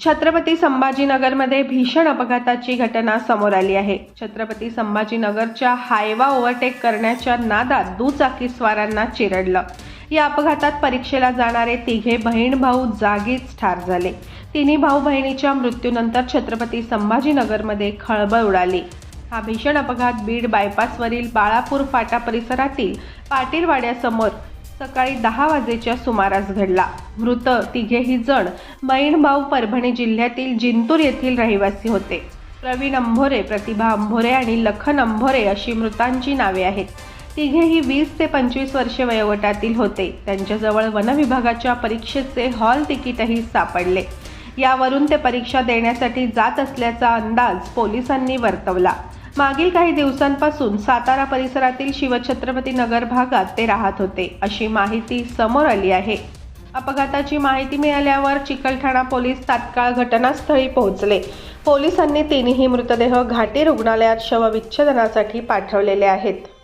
छत्रपती संभाजीनगरमध्ये भीषण अपघाताची घटना समोर आली आहे. छत्रपती संभाजीनगरच्या हायवा ओव्हरटेक करण्याच्या नादात दुचाकीस्वारांना चिरडलं. या अपघातात परीक्षेला जाणारे तिघे बहीण भाऊ जागीच ठार झाले. तिन्ही भाऊ बहिणीच्या मृत्यूनंतर छत्रपती संभाजीनगरमध्ये खळबळ उडाली. हा भीषण अपघात बीड बायपासवरील बाळापूर फाटा परिसरातील पाटीलवाड्यासमोर सकाळी दहा वाजेच्या सुमारास घडला. मृत तिघेही जण मैणभाऊ परभणी जिल्ह्यातील जिंतूर येथील रहिवासी होते. प्रवीण अंभोरे प्रतिभा अंभोरे आणि लखन अंभोरे अशी मृतांची नावे आहेत. तिघेही वीस ते पंचवीस वर्षे वयोगटातील होते. त्यांच्याजवळ वनविभागाच्या परीक्षेचे हॉल तिकीटही सापडले. यावरून ते परीक्षा देण्यासाठी जात असल्याचा अंदाज पोलिसांनी वर्तवला. मागील काही दिवसांपासून सातारा परिसरातील शिवछत्रपती नगर भागात ते राहत होते अशी माहिती समोर आली आहे. अपघाताची माहिती मिळाल्यावर चिकलठाणा पोलीस तात्काळ घटनास्थळी पोहोचले. पोलिसांनी तिन्ही मृतदेह घाटी रुग्णालयात शवविच्छेदनासाठी पाठवलेले आहेत.